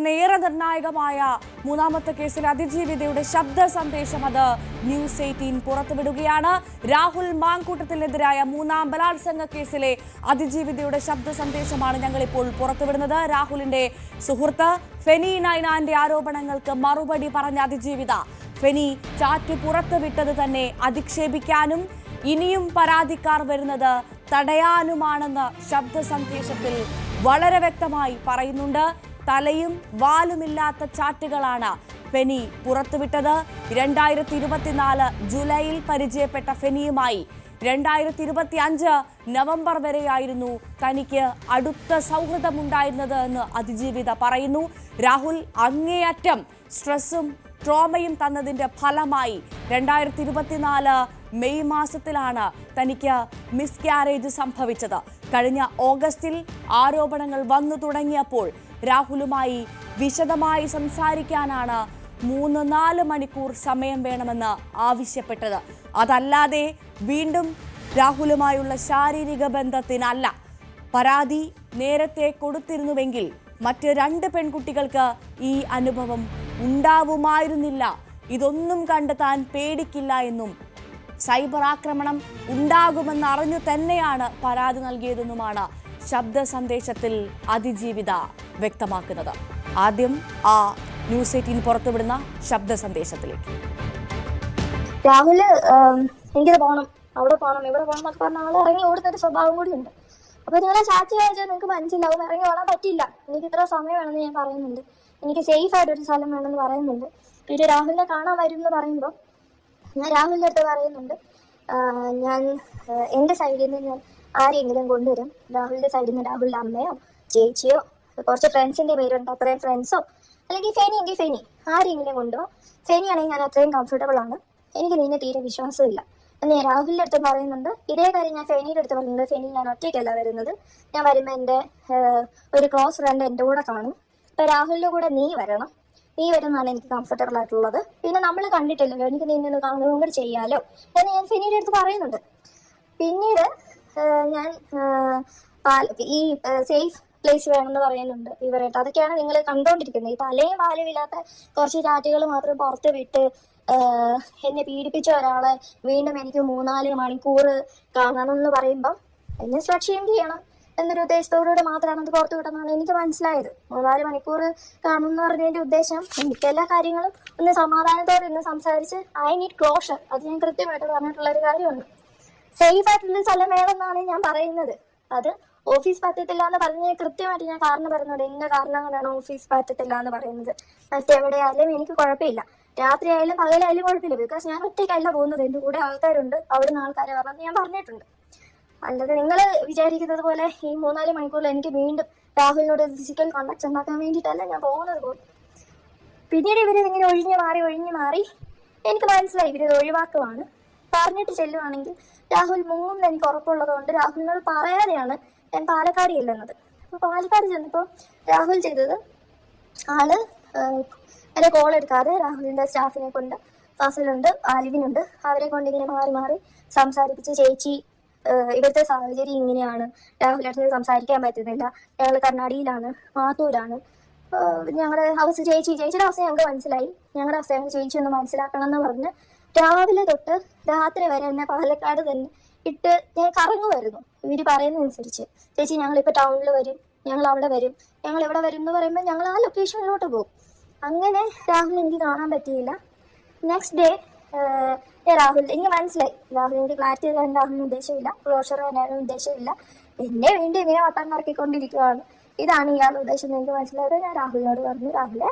ഏറെ നിർണായകമായ മൂന്നാമത്തെ കേസിൽ അതിജീവിതയുടെ ശബ്ദ സന്ദേശം അത് ന്യൂസ് എയ്റ്റീൻ പുറത്തുവിടുകയാണ്. രാഹുൽ മാങ്കൂട്ടത്തിനെതിരായ മൂന്നാം ബലാത്സംഗ കേസിലെ അതിജീവിതയുടെ ശബ്ദ സന്ദേശമാണ് ഞങ്ങളിപ്പോൾ പുറത്തുവിടുന്നത്. രാഹുലിന്റെ സുഹൃത്ത് ഫെനി നൈനാന്റെ ആരോപണങ്ങൾക്ക് മറുപടി പറഞ്ഞ അതിജീവിത ഫെനി ചാറ്റ് പുറത്തുവിട്ടത് തന്നെ അധിക്ഷേപിക്കാനും ഇനിയും പരാതിക്കാർ വരുന്നത് തടയാനുമാണെന്ന് ശബ്ദ സന്ദേശത്തിൽ വളരെ വ്യക്തമായി പറയുന്നുണ്ട്. തലയും വാലുമില്ലാത്ത ചാറ്റുകളാണ് ഫെനി പുറത്തുവിട്ടത്. രണ്ടായിരത്തി ഇരുപത്തിനാല് ജൂലൈയിൽ പരിചയപ്പെട്ട ഫെനിയുമായി രണ്ടായിരത്തി ഇരുപത്തി അഞ്ച് നവംബർ വരെയായിരുന്നു തനിക്ക് അടുത്ത സൗഹൃദമുണ്ടായിരുന്നത് എന്ന് അതിജീവിത പറയുന്നു. രാഹുൽ അങ്ങേയറ്റം സ്ട്രെസ്സും ട്രോമയും തന്നതിന്റെ ഫലമായി രണ്ടായിരത്തി ഇരുപത്തിനാല് മെയ് മാസത്തിലാണ് തനിക്ക് മിസ്കാരേജ് സംഭവിച്ചത്. കഴിഞ്ഞ ഓഗസ്റ്റിൽ ആരോപണങ്ങൾ വന്നു തുടങ്ങിയപ്പോൾ രാഹുലുമായി വിശദമായി സംസാരിക്കാനാണ് മൂന്ന് നാല് മണിക്കൂർ സമയം വേണമെന്ന് ആവശ്യപ്പെട്ടത്. അതല്ലാതെ വീണ്ടും രാഹുലുമായുള്ള ശാരീരിക ബന്ധത്തിനല്ല. പരാതി നേരത്തെ കൊടുത്തിരുന്നുവെങ്കിൽ മറ്റ് രണ്ട് പെൺകുട്ടികൾക്ക് ഈ അനുഭവം ഉണ്ടാവുമായിരുന്നില്ല. ഇതൊന്നും കണ്ടെത്താൻ പേടിക്കില്ല എന്നും സൈബർ ആക്രമണം ഉണ്ടാകുമെന്ന് അറിഞ്ഞു തന്നെയാണ് പരാതി നൽകിയതെന്നുമാണ് ശബ്ദ സന്ദേശത്തിൽ അതിജീവിത വ്യക്തമാക്കുന്നത്. ആദ്യം ആ ന്യൂസ് എയ്റ്റീൻ പുറത്തുവിടുന്ന ശബ്ദ സന്ദേശത്തിലേക്ക് രാഹുൽ എനിക്കിത് പോകണം അവിടെ പോകണം ഇവിടെ പോകണം എന്നൊക്കെ പറഞ്ഞ ആൾ ഇറങ്ങി ഓടുന്ന ഒരു സ്വഭാവം കൂടി ഉണ്ട് അപ്പൊ നിങ്ങളെ ചാച്ചി വായിച്ചാൽ നിങ്ങൾക്ക് മനസ്സിലാവും ഇറങ്ങി ഓടാൻ പറ്റില്ല എനിക്ക് ഇത്ര സമയം വേണമെന്ന് ഞാൻ പറയുന്നുണ്ട്. എനിക്ക് സേഫ് ആയിട്ട് ഒരു സ്ഥലം വേണമെന്ന് പറയുന്നുണ്ട്. പിന്നെ രാഹുലിനെ കാണാൻ വരും എന്ന് പറയുമ്പോൾ ഞാൻ രാഹുലിന്റെ അടുത്ത് പറയുന്നുണ്ട്. ഞാൻ എന്റെ സൈഡിൽ നിന്ന് ഞാൻ ആരെങ്കിലും കൊണ്ടുവരും? രാഹുലിന്റെ സൈഡിൽ നിന്ന് രാഹുലിന്റെ അമ്മയോ ചേച്ചിയോ കുറച്ച് ഫ്രണ്ട്സിന്റെ പേരുണ്ട് അത്രയും ഫ്രണ്ട്സോ അല്ലെങ്കിൽ ഫെനി എങ്കിൽ ഫെനി. ആരെങ്കിലും കൊണ്ടുപോകും ഫെനി ആണെങ്കിൽ ഞാൻ അത്രയും കംഫർട്ടബിൾ ആണ്. എനിക്ക് നിന്നെ തീരെ വിശ്വാസമില്ല. ഞാൻ രാഹുലിന്റെ അടുത്ത് പറയുന്നുണ്ട്. ഇതേ കാര്യം ഞാൻ ഫെനിയുടെ അടുത്ത് പറയുന്നുണ്ട്. ഫെനി ഞാൻ ഒറ്റയ്ക്കല്ല വരുന്നത്. ഞാൻ വരുമ്പോൾ എന്റെ ഒരു ക്ലോസ് ഫ്രണ്ട് എന്റെ കൂടെ കാണും. അപ്പൊ രാഹുലിന്റെ കൂടെ നീ വരണം. നീ വരുന്നതാണ് എനിക്ക് കംഫർട്ടബിൾ ആയിട്ടുള്ളത്. പിന്നെ നമ്മൾ കണ്ടിട്ടില്ലല്ലോ എനിക്ക് നിന്നെ കാണുകയും കൂടി ചെയ്യാലോ? എന്ന് ഞാൻ ഫിനിയുടെ അടുത്ത് പറയുന്നുണ്ട്. പിന്നീട് ഞാൻ ഈ സേഫ് പ്ലേസ് വേണമെന്ന് പറയുന്നുണ്ട് ഇവരായിട്ട്. അതൊക്കെയാണ് നിങ്ങൾ കണ്ടുകൊണ്ടിരിക്കുന്നത് ഈ തലയും വാലും ഇല്ലാത്ത കുറച്ച് ചാറ്റുകൾ മാത്രം പുറത്ത് വിട്ട് എന്നെ പീഡിപ്പിച്ച ഒരാളെ വീണ്ടും എനിക്ക് മൂന്നാൽ മണിക്കൂർ കാണണം എന്ന് പറയുമ്പം എന്നെ സുരക്ഷയും ചെയ്യണം. എന്നൊരു ഉദ്ദേശത്തോടുകൂടെ മാത്രമാണ് അത് പുറത്തു വിട്ടെന്നാണ് എനിക്ക് മനസ്സിലായത്. മൂന്നാൽ മണിക്കൂർ കാണും എന്ന് പറഞ്ഞതിന്റെ ഉദ്ദേശം എനിക്ക് എല്ലാ കാര്യങ്ങളും ഒന്ന് സമാധാനത്തോടെ ഇന്ന് സംസാരിച്ച് ഐ നീഡ് ക്ലോഷർ അത് ഞാൻ കൃത്യമായിട്ട് പറഞ്ഞിട്ടുള്ള ഒരു കാര്യമാണ്. സേഫ് ആയിട്ടുള്ള സ്ഥലം വേണമെന്നാണ് ഞാൻ പറയുന്നത്. അത് ഓഫീസ് പറ്റത്തില്ല എന്ന് പറഞ്ഞ് കൃത്യമായിട്ട് ഞാൻ കാരണം പറയുന്നുണ്ട് ഇന്ന കാരണം കൊണ്ടാണ് ഓഫീസ് പറ്റത്തില്ല എന്ന് പറയുന്നത്? മറ്റെവിടെയായാലും എനിക്ക് കുഴപ്പമില്ല. രാത്രി ആയാലും പകലായാലും കുഴപ്പമില്ല. ബിക്കോസ് ഞാൻ ഒറ്റയ്ക്കല്ല പോകുന്നത്. എന്റെ കൂടെ ആൾക്കാരുണ്ട്. അവിടുന്ന് ആൾക്കാരെ എന്ന് ഞാൻ പറഞ്ഞിട്ടുണ്ട്. അല്ലാതെ നിങ്ങൾ വിചാരിക്കുന്നത് പോലെ ഈ മൂന്നാൽ മണിക്കൂറിൽ എനിക്ക് വീണ്ടും രാഹുലിനോട് ഫിസിക്കൽ കോണ്ടാക്ട് ഉണ്ടാക്കാൻ വേണ്ടിയിട്ടല്ല ഞാൻ പോകുന്നത് പോലും. പിന്നീട് ഇവർ ഇങ്ങനെ ഒഴിഞ്ഞു മാറി ഒഴിഞ്ഞു മാറി എനിക്ക് മനസ്സിലായി ഇവരിത് ഒഴിവാക്കുവാണ്. പറഞ്ഞിട്ട് ചെല്ലുവാണെങ്കിൽ രാഹുൽ മുങ്ങും എനിക്ക് ഉറപ്പുള്ളത് കൊണ്ട് രാഹുലിനോട് പറയാതെയാണ് ഞാൻ പാലക്കാട് ചെല്ലുന്നത്. അപ്പോൾ പാലക്കാട് ചെന്നപ്പോൾ രാഹുൽ ചെയ്തത് ആൾ എന്നെ കോൾ എടുക്കാതെ രാഹുലിന്റെ സ്റ്റാഫിനെ കൊണ്ട് ഫസലുണ്ട് ആലിവിനുണ്ട് അവരെ കൊണ്ട് ഇങ്ങനെ മാറി മാറി സംസാരിപ്പിച്ച് ചേച്ചി ഇവിടുത്തെ സാഹചര്യം ഇങ്ങനെയാണ്. അടുത്ത് സംസാരിക്കാൻ പറ്റുന്നില്ല. ഞങ്ങൾ കർണാടകയിലാണ് മാത്തൂരാണ്. ഞങ്ങളുടെ അവസ്ഥ ചേച്ചി ചേച്ചിയുടെ അവസ്ഥ ഞങ്ങൾക്ക് മനസ്സിലായി. ഞങ്ങളുടെ അവസ്ഥ ഞങ്ങൾ ചേച്ചി ഒന്ന് മനസ്സിലാക്കണം എന്ന് പറഞ്ഞ് രാവിലെ തൊട്ട് രാത്രി വരെ എന്നെ പാലക്കാട് തന്നെ ഇട്ട് ഞാൻ കറങ്ങുമായിരുന്നു. ഇവർ പറയുന്നതനുസരിച്ച്. ചേച്ചി ഞങ്ങൾ ഇപ്പൊ ടൗണിൽ വരും. ഞങ്ങൾ അവിടെ വരും. ഞങ്ങൾ ഇവിടെ വരും എന്ന് പറയുമ്പോൾ ഞങ്ങൾ ആ ലൊക്കേഷനിലോട്ട് പോകും. അങ്ങനെ രാഹുൽ എനിക്ക് കാണാൻ പറ്റിയില്ല. നെക്സ്റ്റ് ഡേ രാഹുൽ എനിക്ക് മനസ്സിലായി. രാഹുലിന്റെ ക്ലാരിറ്റി തരാൻ രാഹുലിന് ഉദ്ദേശമില്ല. ക്ലോഷർ തരാനും ഉദ്ദേശമില്ല. എന്നെ വേണ്ടി ഇങ്ങനെ വട്ടം കറക്കിക്കൊണ്ടിരിക്കുകയാണ് ഇതാണ് ഇയാളുടെ ഉദ്ദേശം എനിക്ക് മനസ്സിലായത്. ഞാൻ രാഹുലിനോട് പറഞ്ഞു രാഹുലെ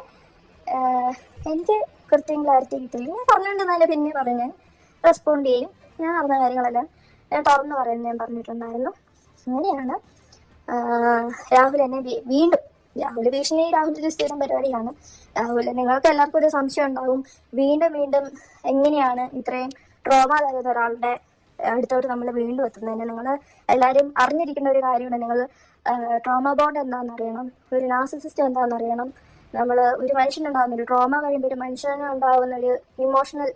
എനിക്ക് കൃത്യം ക്ലാരിറ്റി കിട്ടില്ല ഞാൻ പറഞ്ഞിട്ടുണ്ടെന്നല്ലേ പിന്നെ പറഞ്ഞു ഞാൻ റെസ്പോണ്ട് ചെയ്യും. ഞാൻ അറിഞ്ഞ കാര്യങ്ങളെല്ലാം ഞാൻ തുറന്നു പറയുന്നത് ഞാൻ പറഞ്ഞിട്ടുണ്ടായിരുന്നു. അങ്ങനെയാണ് രാഹുൽ എന്നെ വീണ്ടും രാഹുൽ ഭീഷണി രാഹുലിന്റെ സ്ഥിരം പരിപാടിയാണ്. രാഹുൽ നിങ്ങൾക്ക് എല്ലാവർക്കും ഒരു സംശയം ഉണ്ടാവും. വീണ്ടും വീണ്ടും എങ്ങനെയാണ് ഇത്രയും ട്രോമ തരുന്ന ഒരാളുടെ അടുത്തോട്ട് നമ്മൾ വീണ്ടും എത്തുന്നതിന്? നിങ്ങൾ എല്ലാവരും അറിഞ്ഞിരിക്കുന്ന ഒരു കാര്യമാണ്. നിങ്ങൾ ട്രോമ ബോണ്ട് എന്താണെന്ന് അറിയണം. ഒരു നാസിസിസ്റ്റ് എന്താണെന്ന് അറിയണം. നമ്മൾ ഒരു മനുഷ്യനുണ്ടാകുന്ന ഒരു ട്രോമ കഴിയുമ്പോൾ ഒരു മനുഷ്യന് ഉണ്ടാകുന്ന ഒരു ഇമോഷണൽ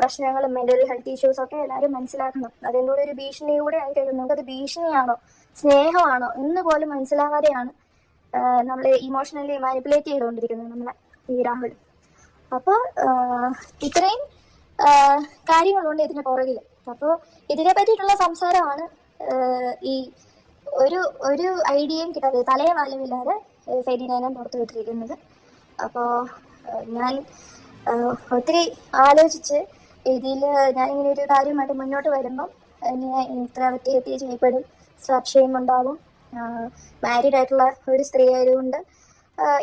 പ്രശ്നങ്ങളും മെന്റൽ ഹെൽത്ത് ഇഷ്യൂസ് ഒക്കെ എല്ലാവരും മനസ്സിലാക്കണം. അതിന്റെ കൂടെ ഒരു ഭീഷണി കൂടെ ആയി നമുക്കത് ഭീഷണിയാണോ സ്നേഹമാണോ എന്ന് പോലും മനസ്സിലാകാതെയാണ് നമ്മളെ ഇമോഷണലി മാനിപ്പുലേറ്റ് ചെയ്തുകൊണ്ടിരിക്കുന്നത് നമ്മളെ ഈ രാഹുൽ. അപ്പോൾ ഇത്രയും കാര്യങ്ങളുണ്ട് ഇതിന് പുറകിൽ അപ്പോൾ ഇതിനെ പറ്റിയിട്ടുള്ള സംസാരമാണ് ഈ ഒരു ഒരു ഐഡിയയും കിട്ടാതെ തലയെ വാലുമില്ലാതെ ഫെരിനേനം പുറത്തു വിട്ടിരിക്കുന്നത്. അപ്പോൾ ഞാൻ ഒത്തിരി ആലോചിച്ച് ഇതിൽ ഇങ്ങനെ ഒരു കാര്യമായിട്ട് മുന്നോട്ട് വരുമ്പം ഇത്ര വ്യക്തിഹത്യ ചെയ്യപ്പെടും സംശയം ഉണ്ടാവും മാരീഡ് ആയിട്ടുള്ള ഒരു സ്ത്രീ ആയതുകൊണ്ട്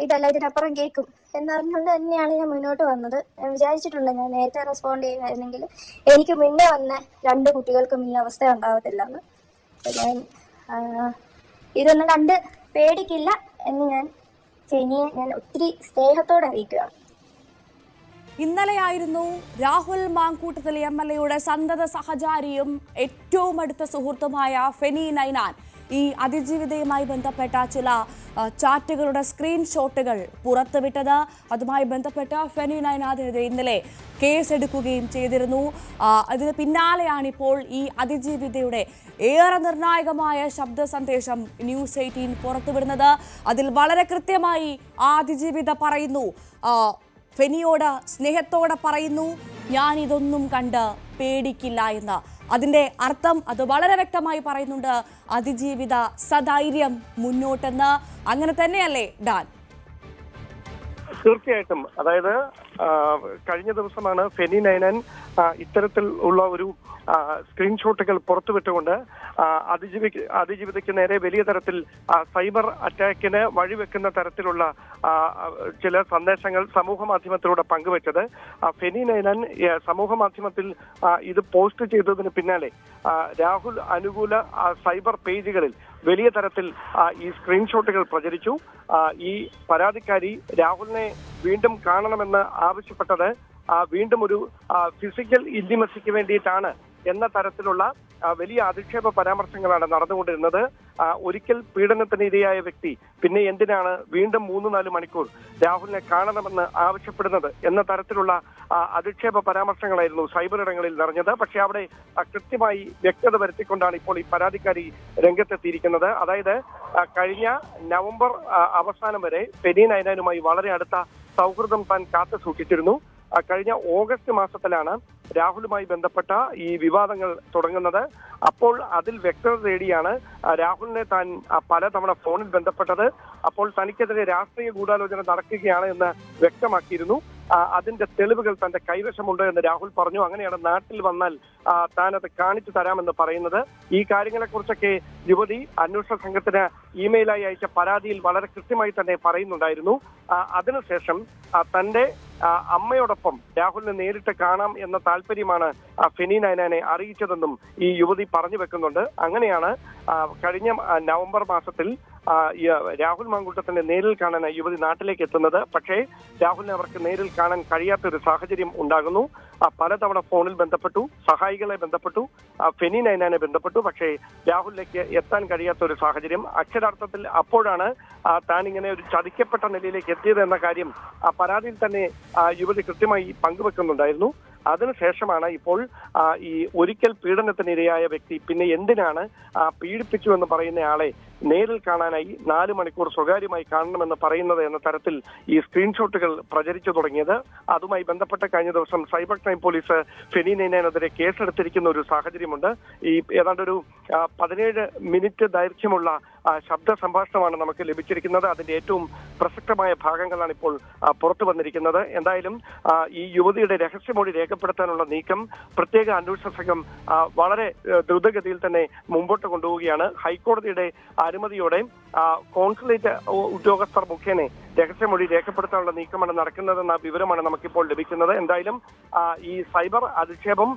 ഇതെല്ലാം ഇതിനപ്പുറം കേൾക്കും. എന്നറിഞ്ഞുകൊണ്ട് തന്നെയാണ് ഞാൻ മുന്നോട്ട് വന്നത്. വിചാരിച്ചിട്ടുണ്ട് ഞാൻ നേരത്തെ റെസ്പോണ്ട് ചെയ്യുമായിരുന്നെങ്കിൽ എനിക്ക് മുന്നേ വന്ന രണ്ട് കുട്ടികൾക്കും ഈ അവസ്ഥ ഉണ്ടാവത്തില്ല എന്ന് ഞാൻ ഇതൊന്നും കണ്ട് പേടിക്കില്ല എന്ന് ഞാൻ ചെനിയെ ഞാൻ ഒത്തിരി സ്നേഹത്തോടെ അറിയിക്കുകയാണ് ഇന്നലെയായിരുന്നു രാഹുൽ മാങ്കൂട്ടത്തിൽ എം എൽ എയുടെ സന്തത സഹചാരിയും ഏറ്റവും അടുത്ത സുഹൃത്തുമായ ഫെനി നൈനാൻ ഈ അതിജീവിതയുമായി ബന്ധപ്പെട്ട ചില ചാറ്റുകളുടെ സ്ക്രീൻഷോട്ടുകൾ പുറത്തുവിട്ടത്. അതുമായി ബന്ധപ്പെട്ട ഫെനി നയനാഥിനെതിരെ ഇന്നലെ കേസെടുക്കുകയും ചെയ്തിരുന്നു. അതിന് പിന്നാലെയാണ് ഇപ്പോൾ ഈ അതിജീവിതയുടെ ഏറെ നിർണായകമായ ശബ്ദ സന്ദേശം ന്യൂസ് എയ്റ്റീൻ പുറത്തുവിടുന്നത്. അതിൽ വളരെ കൃത്യമായി ആ അതിജീവിത പറയുന്നു. ഫെനിയോട് സ്നേഹത്തോടെ പറയുന്നു. ഞാൻ ഇതൊന്നും കണ്ട് പേടിക്കില്ല എന്ന് അതിന്റെ അർത്ഥം അത് വളരെ വ്യക്തമായി പറയുന്നുണ്ട്. അതിജീവിത സധൈര്യം മുന്നോട്ടെന്ന്. അങ്ങനെ തന്നെയല്ലേ ഡാൻ? തീർച്ചയായിട്ടും. അതായത് കഴിഞ്ഞ ദിവസമാണ് ഫെനി നൈനൻ ഇത്തരത്തിൽ ഉള്ള ഒരു സ്ക്രീൻഷോട്ടുകൾ പുറത്തുവിട്ടുകൊണ്ട് അതിജീവി അതിജീവിതയ്ക്ക് നേരെ വലിയ തരത്തിൽ സൈബർ അറ്റാക്കിന് വഴിവെക്കുന്ന തരത്തിലുള്ള ചില സന്ദേശങ്ങൾ സമൂഹ മാധ്യമത്തിലൂടെ പങ്കുവച്ചത് ഫെനി നൈനൻ സമൂഹ മാധ്യമത്തിൽ ഇത് പോസ്റ്റ് ചെയ്തതിന് പിന്നാലെ രാഹുൽ അനുകൂല സൈബർ പേജുകളിൽ വലിയ തരത്തിൽ ഈ സ്ക്രീൻഷോട്ടുകൾ പ്രചരിച്ചു. ഈ പരാതിക്കാരി രാഹുലിനെ വീണ്ടും കാണണമെന്ന് ആവശ്യപ്പെട്ടത് വീണ്ടും ഒരു ഫിസിക്കൽ ഇന്റിമസിക്ക് വേണ്ടിയിട്ടാണ്. എന്ന തരത്തിലുള്ള വലിയ അധിക്ഷേപ പരാമർശങ്ങളാണ് നടന്നുകൊണ്ടിരുന്നത്. ഒരിക്കൽ പീഡനത്തിന് ഇരയായ വ്യക്തി പിന്നെ എന്തിനാണ് വീണ്ടും മൂന്ന് നാല് മണിക്കൂർ രാഹുലിനെ കാണണമെന്ന് ആവശ്യപ്പെടുന്നത് എന്ന തരത്തിലുള്ള അധിക്ഷേപ പരാമർശങ്ങളായിരുന്നു സൈബർ ഇടങ്ങളിൽ നിറഞ്ഞത്. പക്ഷെ അവിടെ കൃത്യമായി വ്യക്തത വരുത്തിക്കൊണ്ടാണ് ഇപ്പോൾ ഈ പരാതിക്കാരി രംഗത്തെത്തിയിരിക്കുന്നത്. അതായത് കഴിഞ്ഞ നവംബർ അവസാനം വരെ പെനി നൈനാനുമായി വളരെ അടുത്ത സൗഹൃദം താൻ കാത്തു സൂക്ഷിച്ചിരുന്നു കഴിഞ്ഞ ഓഗസ്റ്റ് മാസത്തിലാണ് രാഹുലുമായി ബന്ധപ്പെട്ട ഈ വിവാദങ്ങൾ തുടങ്ങുന്നത്. അപ്പോൾ അതിൽ വ്യക്തത തേടിയാണ് രാഹുലിനെ താൻ പലതവണ ഫോണിൽ ബന്ധപ്പെട്ടത്. അപ്പോൾ തനിക്കെതിരെ രാഷ്ട്രീയ ഗൂഢാലോചന നടക്കുകയാണ് എന്ന് വ്യക്തമാക്കിയിരുന്നു. അതിന്റെ തെളിവുകൾ തന്റെ കൈവശമുണ്ട് എന്ന് രാഹുൽ പറഞ്ഞു. അങ്ങനെയാണ് നാട്ടിൽ വന്നാൽ താൻ അത് കാണിച്ചു തരാമെന്ന് പറയുന്നത്. ഈ കാര്യങ്ങളെക്കുറിച്ചൊക്കെ യുവതി അന്വേഷണ സംഘത്തിന് ഇമെയിലായി അയച്ച പരാതിയിൽ വളരെ കൃത്യമായി തന്നെ പറയുന്നുണ്ടായിരുന്നു. അതിനുശേഷം തന്റെ അമ്മയോടൊപ്പം രാഹുലിനെ നേരിട്ട് കാണാം എന്ന താല്പര്യമാണ് ഫെനി നയനാനെ അറിയിച്ചതെന്നും ഈ യുവതി പറഞ്ഞു വെക്കുന്നുണ്ട്. അങ്ങനെയാണ് കഴിഞ്ഞ നവംബർ മാസത്തിൽ രാഹുൽ മാങ്കൂട്ടത്തിന്റെ നേരിൽ കാണാൻ യുവതി നാട്ടിലേക്ക് എത്തുന്നത്. പക്ഷേ രാഹുലിനെ അവർക്ക് നേരിൽ കാണാൻ കഴിയാത്ത ഒരു സാഹചര്യം ഉണ്ടാകുന്നു. പലതവണ ഫോണിൽ ബന്ധപ്പെട്ടു സഹായികളെ ബന്ധപ്പെട്ടു ഫെനി നൈനാനെ ബന്ധപ്പെട്ടു. പക്ഷേ രാഹുലിലേക്ക് എത്താൻ കഴിയാത്ത ഒരു സാഹചര്യം അക്ഷരാർത്ഥത്തിൽ അപ്പോഴാണ് താൻ ഇങ്ങനെ ഒരു ചതിക്കപ്പെട്ട നിലയിലേക്ക് എത്തിയത് എന്ന കാര്യം പരാതിയിൽ തന്നെ യുവതി കൃത്യമായി പങ്കുവെക്കുന്നുണ്ടായിരുന്നു. അതിനുശേഷമാണ് ഇപ്പോൾ ഈ ഒരിക്കൽ പീഡനത്തിനിരയായ വ്യക്തി പിന്നെ എന്തിനാണ് പീഡിപ്പിച്ചു എന്ന് പറയുന്ന ആളെ നേരിൽ കാണാനായി നാല് മണിക്കൂർ സ്വകാര്യമായി കാണണമെന്ന് പറയുന്നത് എന്ന തരത്തിൽ ഈ സ്ക്രീൻഷോട്ടുകൾ പ്രചരിച്ചു തുടങ്ങിയത്. അതുമായി ബന്ധപ്പെട്ട് കഴിഞ്ഞ ദിവസം സൈബർ ക്രൈം പോലീസ് ഫെനി നൈനാനെതിരെ കേസെടുത്തിരിക്കുന്ന ഒരു സാഹചര്യമുണ്ട്. ഈ ഏതാണ്ട് ഒരു പതിനേഴ് മിനിറ്റ് ദൈർഘ്യമുള്ള ശബ്ദ സംഭാഷണമാണ് നമുക്ക് ലഭിച്ചിരിക്കുന്നത്. അതിന്റെ ഏറ്റവും പ്രസക്തമായ ഭാഗങ്ങളാണ് ഇപ്പോൾ പുറത്തു വന്നിരിക്കുന്നത്. എന്തായാലും ഈ യുവതിയുടെ രഹസ്യമൊഴി രേഖപ്പെടുത്താനുള്ള നീക്കം പ്രത്യേക അന്വേഷണ സംഘം വളരെ ദ്രുതഗതിയിൽ തന്നെ മുമ്പോട്ട് കൊണ്ടുപോവുകയാണ്. ഹൈക്കോടതിയുടെ അനുമതിയോടെ കോൺസുലേറ്റ് ഉദ്യോഗസ്ഥർ മുഖേന രഹസ്യമൊഴി രേഖപ്പെടുത്താനുള്ള നീക്കമാണ് നടക്കുന്നതെന്ന വിവരമാണ് നമുക്കിപ്പോൾ ലഭിക്കുന്നത്. എന്തായാലും ഈ സൈബർ അധിക്ഷേപം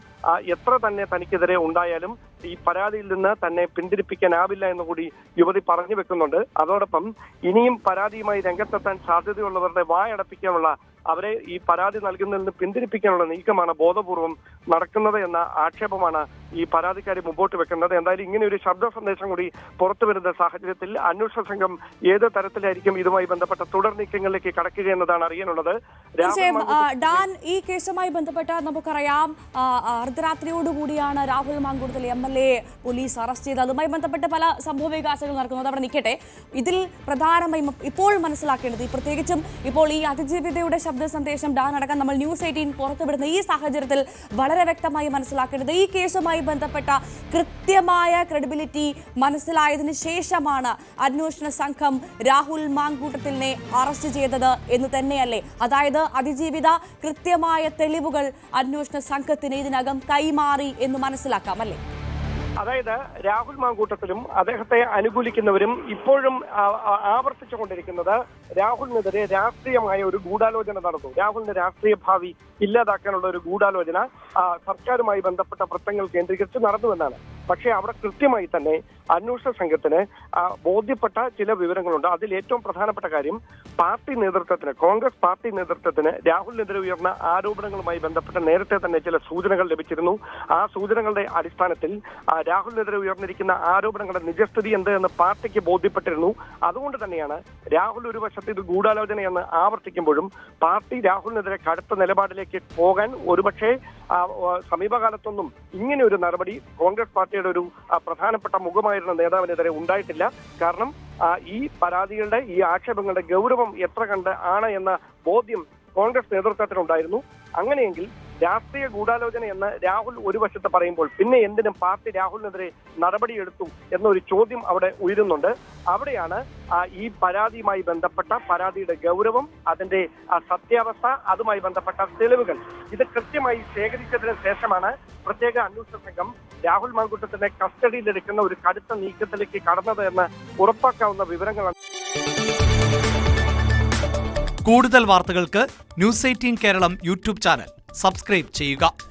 എത്ര തന്നെ തനിക്കെതിരെ ഉണ്ടായാലും ഈ പരാതിയിൽ നിന്ന് തന്നെ പിന്തിരിപ്പിക്കാനാവില്ല എന്ന് കൂടി യുവതി പറഞ്ഞു വെക്കുന്നുണ്ട്. അതോടൊപ്പം ഇനിയും പരാതിയുമായി രംഗത്തെത്താൻ സാധ്യതയുള്ളവരുടെ വായടപ്പിക്കാനുള്ള അവരെ ഈ പരാതി നൽകുന്നതിൽ നിന്ന് പിന്തിരിപ്പിക്കാനുള്ള നീക്കമാണ് ബോധപൂർവം നടക്കുന്നത് എന്ന ആക്ഷേപമാണ് ഈ പരാതിക്കാരി മുമ്പോട്ട് വെക്കുന്നത്. എന്തായാലും ഇങ്ങനെ ഒരു ശബ്ദ സന്ദേശം കൂടി പുറത്തു വരുന്ന സാഹചര്യത്തിൽ അന്വേഷണ സംഘം ഏത് തരത്തിലായിരിക്കും ഇതുമായി ബന്ധപ്പെട്ട തുടർ തുടർ നീക്കങ്ങളിലേക്ക് കടക്കുക എന്നതാണ് അറിയാനുള്ളത്. തീർച്ചയായും ഡാൻ ഈ കേസുമായി ബന്ധപ്പെട്ട് നമുക്കറിയാം അർദ്ധരാത്രിയോടുകൂടിയാണ് Rahul Mamkootathil M L A police arrest ചെയ്ത് അതുമായി ബന്ധപ്പെട്ട് പല സംഭവ വികാസങ്ങൾ നടക്കുന്നത് അവിടെ നിൽക്കട്ടെ. ഇതിൽ പ്രധാനമായും ഇപ്പോൾ മനസ്സിലാക്കേണ്ടത് പ്രത്യേകിച്ചും ഇപ്പോൾ ഈ അതിജീവിതയുടെ ശബ്ദ സന്ദേശം ഡാൻ അടക്കം നമ്മൾ ന്യൂസ് എയ്റ്റീൻ പുറത്തുവിടുന്ന ഈ സാഹചര്യത്തിൽ വളരെ വ്യക്തമായി മനസ്സിലാക്കേണ്ടത് ഈ കേസുമായി ബന്ധപ്പെട്ട കൃത്യമായ ക്രെഡിബിലിറ്റി മനസ്സിലായതിനു ശേഷമാണ് അന്വേഷണ സംഘം രാഹുൽ മാങ്കൂട്ടത്തിലിനെ അറസ്റ്റ് ചെയ്തത് എന്ന് തന്നെയല്ലേ? അതായത് അതിജീവിത കൃത്യമായ തെളിവുകൾ അന്വേഷണ സംഘത്തിന് ഇതിനകം കൈമാറി എന്ന് മനസ്സിലാക്കാം അല്ലേ? അതായത് രാഹുൽ മാങ്കൂട്ടത്തിലും അദ്ദേഹത്തെ അനുകൂലിക്കുന്നവരും ഇപ്പോഴും ആവർത്തിച്ചുകൊണ്ടിരിക്കുന്നത് രാഹുലിനെതിരെ രാഷ്ട്രീയമായ ഒരു ഗൂഢാലോചന നടന്നു. രാഹുലിന്റെ രാഷ്ട്രീയ ഭാവി ഇല്ലാതാക്കാനുള്ള ഒരു ഗൂഢാലോചന സർക്കാരുമായി ബന്ധപ്പെട്ട വൃത്തങ്ങൾ കേന്ദ്രീകരിച്ച് നടന്നുവെന്നാണ്. പക്ഷേ അവിടെ കൃത്യമായി തന്നെ അന്വേഷണ സംഘത്തിന് ബോധ്യപ്പെട്ട ചില വിവരങ്ങളുണ്ട്. അതിൽ ഏറ്റവും പ്രധാനപ്പെട്ട കാര്യം പാർട്ടി നേതൃത്വത്തിന് കോൺഗ്രസ് പാർട്ടി നേതൃത്വത്തിന് രാഹുലിനെതിരെ ഉയർന്ന ആരോപണങ്ങളുമായി ബന്ധപ്പെട്ട് നേരത്തെ തന്നെ ചില സൂചനകൾ ലഭിച്ചിരുന്നു. ആ സൂചനകളുടെ അടിസ്ഥാനത്തിൽ രാഹുലിനെതിരെ ഉയർന്നിരിക്കുന്ന ആരോപണങ്ങളുടെ നിജസ്ഥിതി എന്ത് എന്ന് പാർട്ടിക്ക് ബോധ്യപ്പെട്ടിരുന്നു. അതുകൊണ്ട് തന്നെയാണ് രാഹുൽ ഒരു വശത്ത് ഇത് ഗൂഢാലോചനയെന്ന് ആവർത്തിക്കുമ്പോഴും പാർട്ടി രാഹുലിനെതിരെ കടുത്ത നിലപാടിലേക്ക് പോകാൻ ഒരുപക്ഷെ സമീപകാലത്തൊന്നും ഇങ്ങനെ ഒരു നടപടി കോൺഗ്രസ് പാർട്ടിയുടെ ഒരു പ്രധാനപ്പെട്ട മുഖമായിരുന്ന നേതാവിനെതിരെ ഉണ്ടായിട്ടില്ല. കാരണം ഈ പരാതികളുടെ ഈ ആക്ഷേപങ്ങളുടെ ഗൗരവം എത്ര കണ്ട് ആണ് എന്ന ബോധ്യം കോൺഗ്രസ് നേതൃത്വത്തിനുണ്ടായിരുന്നു. അങ്ങനെയെങ്കിൽ രാഷ്ട്രീയ ഗൂഢാലോചന എന്ന് രാഹുൽ ഒരു വശത്ത് പറയുമ്പോൾ പിന്നെ എന്തിനും പാർട്ടി രാഹുലിനെതിരെ നടപടിയെടുത്തു എന്നൊരു ചോദ്യം അവിടെ ഉയരുന്നുണ്ട്. അവിടെയാണ് ഈ പരാതിയുമായി ബന്ധപ്പെട്ട പരാതിയുടെ ഗൗരവം അതിന്റെ സത്യാവസ്ഥ അതുമായി ബന്ധപ്പെട്ട തെളിവുകൾ. ഇത് കൃത്യമായി ശേഖരിച്ചതിന് ശേഷമാണ് പ്രത്യേക അന്വേഷണ സംഘം രാഹുൽ മാങ്കുട്ടത്തിന്റെ കസ്റ്റഡിയിലെടുക്കുന്ന ഒരു കടുത്ത നീക്കത്തിലേക്ക് കടന്നത് എന്ന് ഉറപ്പാക്കാവുന്ന വിവരങ്ങളാണ്. കൂടുതൽ വാർത്തകൾക്ക് news eighteen Keralam YouTube channel. Subscribe ചെയ്യുക.